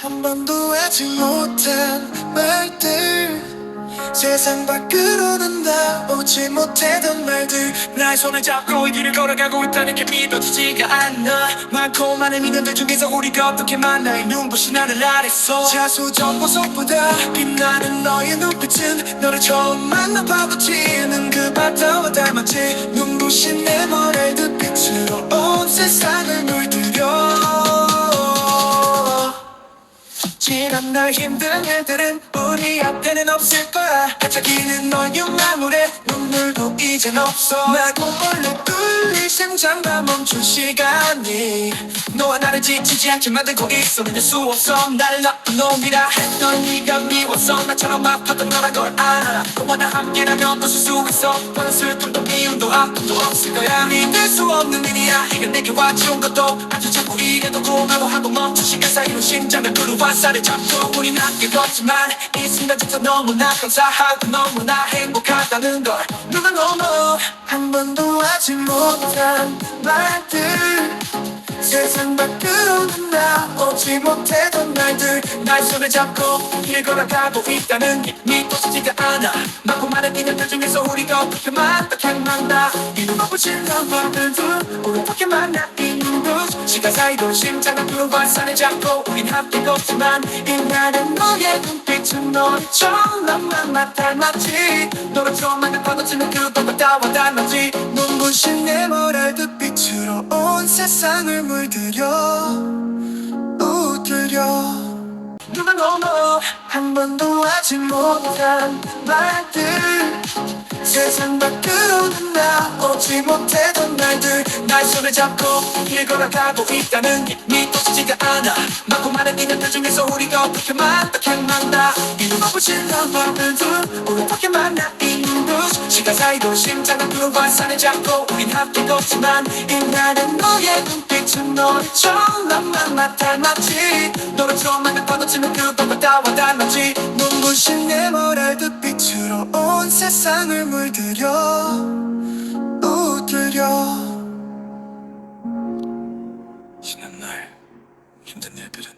한 번도 하지 못한 말들. 세상 밖으로 는 나오지 못했던 말들. 나의 손을 잡고 이 길을 걸어가고 있다는 게 믿어지지가 않아. 많고 많은 인연들 중에서 우리가 어떻게 만나 이 눈부신 하늘 아래서. 자수정 보석보다 빛나는 너의 눈빛은 너를 처음 만나봐도 지는 그 바다와 닮았지. 눈부신 내 머리를 빛으로 온 세상 지난 날 힘든 일들은 우리 앞에는 없을 거야. 반짝이는 너의 눈망울에 눈물도 이젠 없어. 나고 몰래 뚫린 심장과 멈춘 시간이 너와 나를 지치지 않게 만들고 있어. 믿을 수 없어. 나를 나쁜 놈이라 했던 네가 미웠어 나처럼 아팠던 너란 걸 알아. 너와 나 함께라면 웃을 수 있어. 너는 슬픔도 미움도 아픔도 없을 거야. 믿을 수 없는 일이야. 이건 내게 와지운 것도 아주 자꾸 이래도 고마워. 하고 멈춘 시간 사이로 심장을 뚫어와 살을 잡고 우린 함께 걷지만 이 순간조차 너무나 감사하고 너무나 행복하다는 걸 누가 넘어 한 번도 하지 못한 말들 세상 밖으로는 나오지 못했던 날들 날 손을 잡고 길 걸어가고 있다는 게 믿어지지가 않아. 많고 많은 인연들 중에서 우리가 어떻게 만나게 만나. 이 눈부신 너만들도 우리 어떻게 만나. 이 눈부신 시간 사이로 심장을 두번 산을 잡고 우린 함께 걷지만 이날은 너의 눈빛은 너처럼 나만 닮았지. 너를 처음 만나봐도 지는 그것과 다와 닮았지. 눈부신 내 모랄듯 빛으로 온 세상을 물들여 웃들여. 누가 넘어 한 번도 하지 못한 말들. 세상 밖으로는 나오지 못했던 날들. 날 손을 잡고 길 걸어가고 있다는 게 믿어지지가 않아. 많고 많은 인연들 중에서 우리가 어떻게 만나. 이 눈부신 너만들도 우리 어떻게 만나. 이눈 시간 사이로 심장을 두번 산을 잡고 우린 함께 걷지만 이날은 너의 눈빛은 너를 처음 만나봐도 지는 그것과 다와 닮았지. 눈부신 내 모랄듯 빛으로 온 세상을 물들여 웃들여. 지난 날 힘든 일들은